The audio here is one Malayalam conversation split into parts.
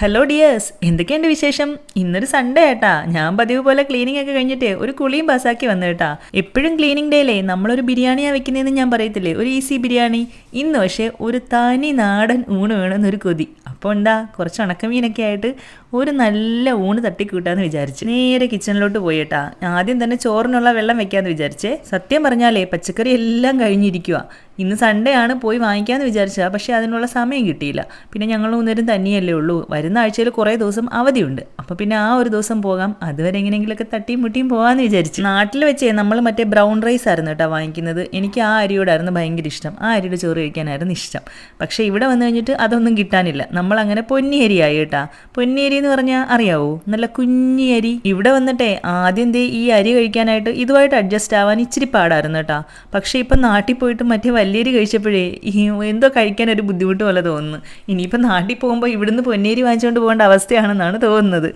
ഹലോ ഡിയേഴ്സ് എന്തൊക്കെയുണ്ട് വിശേഷം? ഇന്നൊരു സൺഡേ ആട്ടാ. ഞാൻ പതിവ് പോലെ ക്ലീനിങ് ഒക്കെ കഴിഞ്ഞിട്ട് ഒരു കുളിയും പാസ്സാക്കി വന്നു കേട്ടാ. എപ്പോഴും ക്ലീനിങ് ഡേയിലേ നമ്മളൊരു ബിരിയാണിയാ വെക്കുന്നതെന്ന് ഞാൻ പറയത്തില്ലേ? ഒരു ഈസി ബിരിയാണി. ഇന്ന് പക്ഷേ ഒരു തനി നാടൻ ഊണ് വേണമെന്നൊരു കൊതി. അപ്പോൾ എന്താ? കുറച്ച് ഉണക്കമീനൊക്കെ ആയിട്ട് ഒരു നല്ല ഊണ് തട്ടിക്കൂട്ടാന്ന് വിചാരിച്ചു. നേരെ കിച്ചണിലോട്ട് പോയിട്ടാ. ആദ്യം തന്നെ ചോറിനുള്ള വെള്ളം വെക്കാന്ന് വിചാരിച്ചേ. സത്യം പറഞ്ഞാലേ പച്ചക്കറി എല്ലാം കഴിഞ്ഞിരിക്കുക ഇന്ന് സൺഡേ ആണ് പോയി വാങ്ങിക്കാമെന്ന് വിചാരിച്ചത്. പക്ഷെ അതിനുള്ള സമയം കിട്ടിയില്ല. പിന്നെ ഞങ്ങൾ മൂന്നേരം തന്നെയല്ലേ ഉള്ളൂ. വരുന്ന ആഴ്ചയിൽ കുറേ ദിവസം അവധിയുണ്ട്. അപ്പോൾ പിന്നെ ആ ഒരു ദിവസം പോകാം. അതുവരെ എങ്ങനെയെങ്കിലുമൊക്കെ തട്ടിയും മുട്ടിയും പോകാമെന്ന് വിചാരിച്ചു. നാട്ടിൽ വെച്ചേ നമ്മൾ മറ്റേ ബ്രൗൺ റൈസ് ആയിരുന്നു കേട്ടോ വാങ്ങിക്കുന്നത്. എനിക്ക് ആ അരിയോടായിരുന്നു ഭയങ്കര ഇഷ്ടം. ആ അരിയുടെ ചോറ് കഴിക്കാനായിരുന്നു ഇഷ്ടം. പക്ഷേ ഇവിടെ വന്നു കഴിഞ്ഞിട്ട് അതൊന്നും കിട്ടാനില്ല. നമ്മൾ അങ്ങനെ പൊന്നിയരിയായി കേട്ടാ. പൊന്നിയരി എന്ന് പറഞ്ഞാൽ അറിയാവോ? നല്ല കുഞ്ഞി അരി. ഇവിടെ വന്നിട്ടേ ആദ്യം ദേ ഈ അരി കഴിക്കാനായിട്ട് ഇതുമായിട്ട് അഡ്ജസ്റ്റ് ആവാൻ ഇച്ചിരി പാടായിരുന്നു കേട്ടാ. പക്ഷേ ഇപ്പം നാട്ടിൽ പോയിട്ട് മറ്റേ വലിയരി കഴിച്ചപ്പോഴേ എന്തോ കഴിക്കാൻ ഒരു ബുദ്ധിമുട്ട് പോലെ തോന്നുന്നു. ഇനിയിപ്പോൾ നാട്ടിൽ പോകുമ്പോൾ ഇവിടുന്ന് പൊന്നേരി വാങ്ങിച്ചുകൊണ്ട് പോകേണ്ട അവസ്ഥയാണെന്നാണ് തോന്നുന്നത്.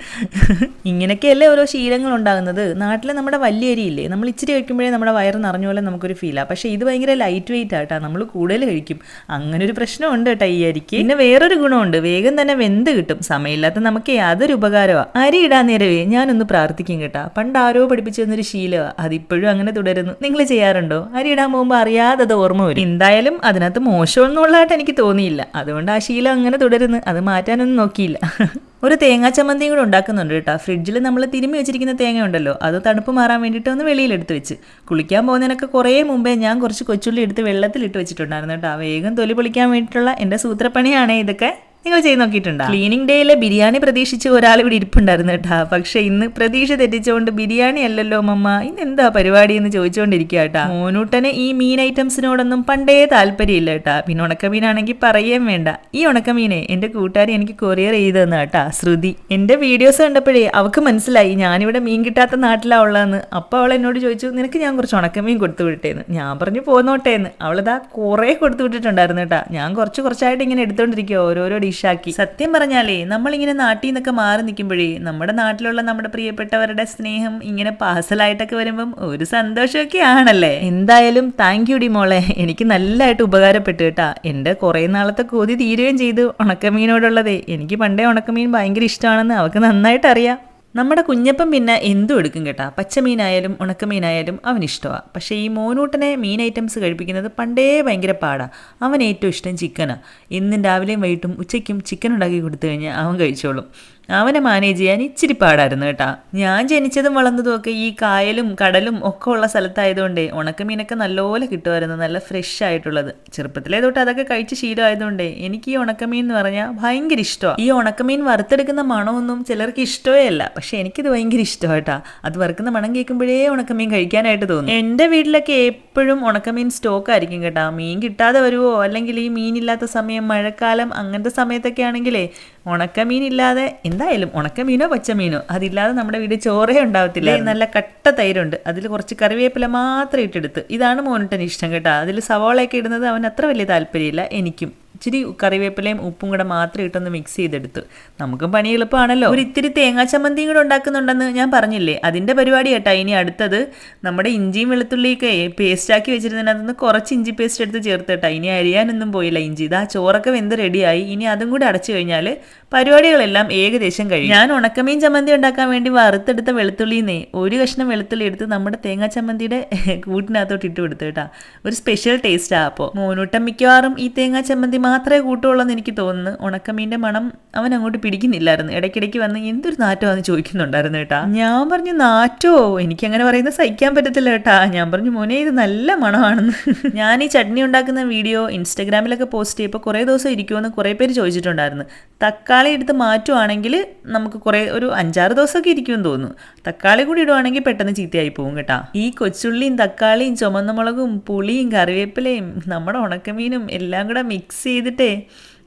ഇങ്ങനെയൊക്കെയല്ലേ ഓരോ ശീലങ്ങൾ ഉണ്ടാകുന്നത്. നാട്ടിൽ നമ്മുടെ വലിയ ഇല്ലേ? നമ്മൾ ഇച്ചിരി കഴിക്കുമ്പോഴേ നമ്മുടെ വയറ് നിറഞ്ഞ പോലെ നമുക്കൊരു ഫീലാണ് പക്ഷേ ഇത് ഭയങ്കര ലൈറ്റ് വെയിറ്റ് ആട്ടാ നമ്മൾ കൂടുതൽ കഴിക്കും. അങ്ങനെ ഒരു പ്രശ്നമുണ്ട് കേട്ടോ ഈ അരിക്ക്. പിന്നെ വേറൊരു ഗുണമുണ്ട്. വേഗം തന്നെ വെന്ത് കിട്ടും. സമയമില്ലാത്ത നമുക്ക് യാതൊരു ഉപകാരമാണ് അരി ഇടാൻ നേരവേ ഞാനൊന്ന് പ്രാർത്ഥിക്കും കേട്ടാ. പണ്ട് ആരോ പഠിപ്പിച്ചു തന്നൊരു ശീലമാണ് അതിപ്പോഴും അങ്ങനെ തുടരുന്നു. നിങ്ങൾ ചെയ്യാറുണ്ടോ? അരി ഇടാൻ പോകുമ്പോൾ അറിയാതെ അത് ഓർമ്മ വരും. എന്തായാലും അതിനകത്ത് മോശമൊന്നുള്ളതായിട്ട് എനിക്ക് തോന്നിയില്ല. അതുകൊണ്ട് ആ ശീലം അങ്ങനെ തുടരുന്നു. അത് മാറ്റാനൊന്നും നോക്കിയില്ല. ഒരു തേങ്ങാ ചമ്മന്തിയും കൂടെ ഉണ്ടാക്കുന്നുണ്ട് കേട്ടോ. ഫ്രിഡ്ജിൽ നമ്മൾ തിരുമ്മി വെച്ചിരിക്കുന്ന തേങ്ങ ഉണ്ടല്ലോ അത് തണുപ്പ് മാറാൻ വേണ്ടിയിട്ട് ഒന്ന് വെളിയിലെടുത്ത് വെച്ച്. കുളിക്കാൻ പോകുന്നതിനൊക്കെ കുറേ മുമ്പേ ഞാൻ കുറച്ച് കൊച്ചുള്ളി എടുത്ത് വെള്ളത്തിലിട്ട് വെച്ചിട്ടുണ്ടായിരുന്നു കേട്ടോ. വേഗം തൊലി പൊളിക്കാൻ വേണ്ടിയിട്ടുള്ള എന്റെ സൂത്രപ്പണിയാണേ ഇതൊക്കെ. നിങ്ങൾ ചെയ്ത് നോക്കിയിട്ടുണ്ടോ? ക്ലീനിങ് ഡേയിലെ ബിരിയാണി പ്രതീക്ഷിച്ച് ഒരാൾ ഇവിടെ ഇരിപ്പുണ്ടായിരുന്നു കേട്ടാ. പക്ഷെ ഇന്ന് പ്രതീക്ഷ തെറ്റിച്ചുകൊണ്ട് ബിരിയാണി അല്ലല്ലോ മമ്മ ഇന്ന് എന്താ പരിപാടി എന്ന് ചോദിച്ചുകൊണ്ടിരിക്കുക കേട്ടാ. മോനൂട്ടന് ഈ മീൻ ഐറ്റംസിനോടൊന്നും പണ്ടേ താല്പര്യമില്ല കേട്ടാ. പിന്നെ ഉണക്കമീനാണെങ്കിൽ പറയുകയും വേണ്ട. ഈ ഉണക്കമീനെ എന്റെ കൂട്ടുകാരി എനിക്ക് കൊറിയർ ചെയ്തു തന്ന കേട്ടാ. ശ്രുതി എന്റെ വീഡിയോസ് കണ്ടപ്പോഴേ അവൾക്ക് മനസ്സിലായി ഞാനിവിടെ മീൻ കിട്ടാത്ത നാട്ടിലാ ഉള്ളതെന്ന്. അപ്പോൾ അവൾ എന്നോട് ചോദിച്ചു നിനക്ക് ഞാൻ കുറച്ച് ഉണക്കമീൻ കൊടുത്തു വിട്ടേന്ന്. ഞാൻ പറഞ്ഞു പോന്നോട്ടേന്ന്. അവളിതാ കുറേ കൊടുത്തു വിട്ടിട്ടുണ്ടായിരുന്നു കേട്ടാ. ഞാൻ കുറച്ച് കുറച്ചായിട്ട് ഇങ്ങനെ എടുത്തോണ്ടിരിക്കുക ഓരോരോ ഡിഷാക്കി സത്യം പറഞ്ഞാലേ നമ്മളിങ്ങനെ നാട്ടിൽ നിന്നൊക്കെ മാറി നിൽക്കുമ്പോഴേ നമ്മുടെ നാട്ടിലുള്ള നമ്മുടെ പ്രിയപ്പെട്ടവരുടെ സ്നേഹം ഇങ്ങനെ പാസലായിട്ടൊക്കെ വരുമ്പം ഒരു സന്തോഷമൊക്കെ ആണല്ലേ എന്തായാലും താങ്ക് യു ഡി മോളെ. എനിക്ക് നല്ലതായിട്ട് ഉപകാരപ്പെട്ടു കേട്ടാ. എന്റെ കുറേ നാളത്തെ കൊതി തീരുകയും ചെയ്തു ഉണക്കമീനോടുള്ളതേ. എനിക്ക് പണ്ടേ ഉണക്കമീൻ ഭയങ്കര ഇഷ്ടമാണെന്ന് അവൾക്ക് നന്നായിട്ട് അറിയാം നമ്മുടെ കുഞ്ഞപ്പം പിന്നെ എന്തും എടുക്കും കേട്ടാ. പച്ചമീനായാലും ഉണക്കമീനായാലും അവന് ഇഷ്ടമാണ് പക്ഷേ ഈ മോനൂട്ടനെ മീൻ ഐറ്റംസ് കഴിപ്പിക്കുന്നത് പണ്ടേ ഭയങ്കര പാടാണ് അവൻ ഏറ്റവും ഇഷ്ടം ചിക്കനാണ് ഇന്നും രാവിലെയും വൈകിട്ടും ഉച്ചയ്ക്കും ചിക്കൻ ഉണ്ടാക്കി കൊടുത്തു കഴിഞ്ഞാൽ അവൻ കഴിച്ചോളും. അവനെ മാനേജ് ചെയ്യാൻ ഇച്ചിരി പാടായിരുന്നു കേട്ടാ. ഞാൻ ജനിച്ചതും വളർന്നതും ഒക്കെ ഈ കായലും കടലും ഒക്കെ ഉള്ള സ്ഥലത്തായതുകൊണ്ടേ ഉണക്കമീനൊക്കെ നല്ലപോലെ കിട്ടുമായിരുന്നു നല്ല ഫ്രഷ് ആയിട്ടുള്ളത്. ചെറുപ്പത്തിലേ തൊട്ട് അതൊക്കെ കഴിച്ച് ശീലമായതുകൊണ്ടേ എനിക്ക് ഈ ഉണക്കമീൻ എന്ന് പറഞ്ഞാൽ ഭയങ്കര ഇഷ്ടമാണ് ഈ ഉണക്കമീൻ വറുത്തെടുക്കുന്ന മണമൊന്നും ചിലർക്ക് ഇഷ്ടമേ അല്ല പക്ഷെ എനിക്കിത് ഭയങ്കര ഇഷ്ടമായിട്ടാ അത് വറുക്കുന്ന മണം കേൾക്കുമ്പോഴേ ഉണക്കമീൻ കഴിക്കാനായിട്ട് തോന്നും. എന്റെ വീട്ടിലൊക്കെ എപ്പോഴും ഉണക്കമീൻ സ്റ്റോക്ക് ആയിരിക്കും കേട്ടാ. മീൻ കിട്ടാതെ വരുമോ അല്ലെങ്കിൽ ഈ മീനില്ലാത്ത സമയം മഴക്കാലം അങ്ങനത്തെ സമയത്തൊക്കെ ആണെങ്കിലേ ഉണക്കമീൻ ഇല്ലാതെ എന്തായാലും ഉണക്കമീനോ പച്ചമീനോ അതില്ലാതെ നമ്മുടെ വീട് ചോറേ ഉണ്ടാവത്തില്ല. നല്ല കട്ട തൈരുണ്ട്. അതിൽ കുറച്ച് കറിവേപ്പില മാത്രം ഇട്ടെടുത്ത്. ഇതാണ് മോനിട്ടൻ ഇഷ്ടം കേട്ടോ. അതിൽ സവാളയൊക്കെ ഇടുന്നത് അവൻ അത്ര വലിയ താല്പര്യമില്ല എനിക്കും. ഇച്ചിരി കറിവേപ്പിലയും ഉപ്പും കൂടെ മാത്രം ഇട്ടൊന്ന് മിക്സ് ചെയ്തെടുത്ത്. നമുക്കും പണി എളുപ്പമാണല്ലോ. ഒരു ഇത്തിരി തേങ്ങാ ചമ്മന്തിയും കൂടെ ഉണ്ടാക്കുന്നുണ്ടെന്ന് ഞാൻ പറഞ്ഞില്ലേ? അതിന്റെ പരിപാടി കേട്ടോ. ഇനി അടുത്തത് നമ്മുടെ ഇഞ്ചിയും വെളുത്തുള്ളിയൊക്കെ പേസ്റ്റാക്കി വെച്ചിരുന്നതിനകത്തുനിന്ന് കുറച്ച് ഇഞ്ചി പേസ്റ്റ് എടുത്ത് ചേർത്ത് കേട്ടാ. ഇനി അരിയാനൊന്നും പോയില്ല ഇഞ്ചി. ഇതാ ചോറൊക്കെ വെന്ത് റെഡിയായി ഇനി അതും കൂടി അടച്ചു കഴിഞ്ഞാൽ പരിപാടികളെല്ലാം ഏകദേശം കഴിയും. ഞാൻ ഉണക്കമീൻ ചമ്മന്തി ഉണ്ടാക്കാൻ വേണ്ടി വറുത്തെടുത്ത വെളുത്തുള്ളിന്നേ ഒരു കഷ്ണം വെളുത്തുള്ളി എടുത്ത് നമ്മുടെ തേങ്ങാ ചമ്മന്തിയുടെ കൂട്ടിനകത്തോട്ട് ഇട്ട് കൊടുത്തു കേട്ടാ. ഒരു സ്പെഷ്യൽ ടേസ്റ്റാണ് അപ്പോൾ. മോനൂട്ടം മിക്കവാറും ഈ തേങ്ങാ ചമ്മന്തി മാത്രമേ കൂട്ടുള്ളൂ എനിക്ക് തോന്നുന്നു. ഉണക്കമീന്റെ മണം അവൻ അങ്ങോട്ട് പിടിക്കുന്നില്ലായിരുന്നു. ഇടയ്ക്കിടയ്ക്ക് വന്ന് എന്തൊരു നാറ്റോ എന്ന് ചോദിക്കുന്നുണ്ടായിരുന്നു കേട്ടാ. ഞാൻ പറഞ്ഞു നാറ്റോ? എനിക്ക് അങ്ങനെ പറയുന്നത് സഹിക്കാൻ പറ്റത്തില്ല കേട്ടാ. ഞാൻ പറഞ്ഞു മോനെ ഇത് നല്ല മണമാണെന്ന്. ഞാൻ ഈ ചട്നി ഉണ്ടാക്കുന്ന വീഡിയോ ഇൻസ്റ്റാഗ്രാമിലൊക്കെ പോസ്റ്റ് ചെയ്യപ്പോൾ കുറേ ദിവസം ഇരിക്കുമെന്ന് കുറേ പേര് ചോദിച്ചിട്ടുണ്ടായിരുന്നു. തക്കാളി എടുത്ത് മാറ്റുവാണെങ്കിൽ നമുക്ക് കുറേ ഒരു അഞ്ചാറ് ദിവസമൊക്കെ ഇരിക്കുമെന്ന് തോന്നുന്നു. തക്കാളി കൂടി ഇടുവാണെങ്കിൽ പെട്ടെന്ന് ചീത്തയായി പോകും കേട്ടാ. ഈ കൊച്ചുള്ളിയും തക്കാളിയും ചുമന്ന മുളകും പുളിയും കറിവേപ്പിലയും നമ്മുടെ ഉണക്കമീനും എല്ലാം കൂടെ മിക്സ് ചെയ്തിട്ടേ?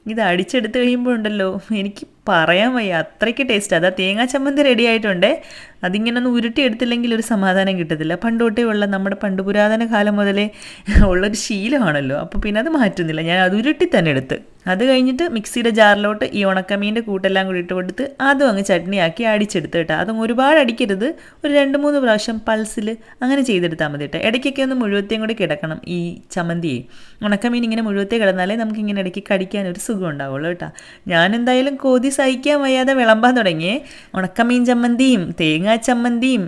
ഇത് അടിച്ചെടുത്ത് കഴിയുമ്പോൾ ഉണ്ടല്ലോ എനിക്ക് പറയാൻ വയ്യ. അത്രയ്ക്ക് ടേസ്റ്റ് അതാ തേങ്ങാ ചമ്മന്തി റെഡി ആയിട്ടുണ്ട്. അതിങ്ങനെ ഒന്ന് ഉരുട്ടി എടുത്തില്ലെങ്കിൽ ഒരു സമാധാനം കിട്ടത്തില്ല. പണ്ട് തൊട്ടേ ഉള്ള നമ്മുടെ പണ്ട് പുരാതന കാലം മുതലേ ഉള്ളൊരു ശീലമാണല്ലോ. അപ്പോൾ പിന്നെ അത് മാറ്റുന്നില്ല. ഞാൻ അത് ഉരുട്ടി തന്നെ എടുത്ത്. അത് കഴിഞ്ഞിട്ട് മിക്സിയുടെ ജാറിലോട്ട് ഈ ഉണക്കമീന്റെ കൂട്ടെല്ലാം കൂടി ഇട്ട് കൊടുത്ത് അതും അങ്ങ് ചട്നിയാക്കി അടിച്ചെടുത്ത് കേട്ടോ. അതും ഒരുപാട് അടിക്കരുത്. ഒരു രണ്ട് മൂന്ന് പ്രാവശ്യം പൾസിൽ അങ്ങനെ ചെയ്തെടുത്താൽ മതി കേട്ടോ. ഇടയ്ക്കൊക്കെ ഒന്ന് മുഴുവത്തെയും കൂടി കിടക്കണം ഈ ചമ്മന്തിയെ ഉണക്കമീൻ ഇങ്ങനെ മുഴുവത്തേ കിടന്നാലേ നമുക്ക് ഇങ്ങനെ ഇടയ്ക്ക് കടിക്കാൻ ഒരു സുഖം ഉണ്ടാവുള്ളൂ കേട്ടോ. ഞാൻ എന്തായാലും കൊതി സഹിക്കാൻ വയ്യാതെ വിളമ്പാൻ തുടങ്ങിയേ. ഉണക്കമീൻ ചമ്മന്തിയും തേങ്ങാ ചമ്മന്തിയും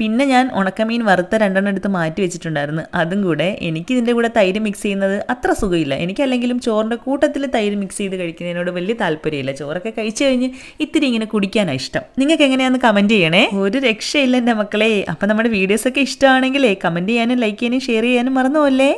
പിന്നെ ഞാൻ ഉണക്കമീൻ വറുത്ത രണ്ടെണ്ണം എടുത്ത് മാറ്റി വെച്ചിട്ടുണ്ടായിരുന്നു. അതും കൂടെ എനിക്ക് ഇതിന്റെ കൂടെ തൈര് മിക്സ് ചെയ്യുന്നത് അത്ര സുഖമില്ല. എനിക്കല്ലെങ്കിലും ചോറിന്റെ കൂട്ടത്തിൽ തൈര് മിക്സ് ചെയ്ത് കഴിക്കുന്നതിനോട് വലിയ താല്പര്യമില്ല. ചോറൊക്കെ കഴിച്ചു കഴിഞ്ഞ് ഇത്തിരി ഇങ്ങനെ കുടിക്കാനാണ് ഇഷ്ടം. നിങ്ങൾക്ക് എങ്ങനെയാണെന്ന് കമന്റ് ചെയ്യണേ? ഒരു രക്ഷയില്ല എന്റെ മക്കളെ. അപ്പം നമ്മുടെ വീഡിയോസൊക്കെ ഇഷ്ടമാണെങ്കിലേ കമന്റ് ചെയ്യാനും ലൈക്ക് ചെയ്യാനും ഷെയർ ചെയ്യാനും മറന്നു പോല്ലേ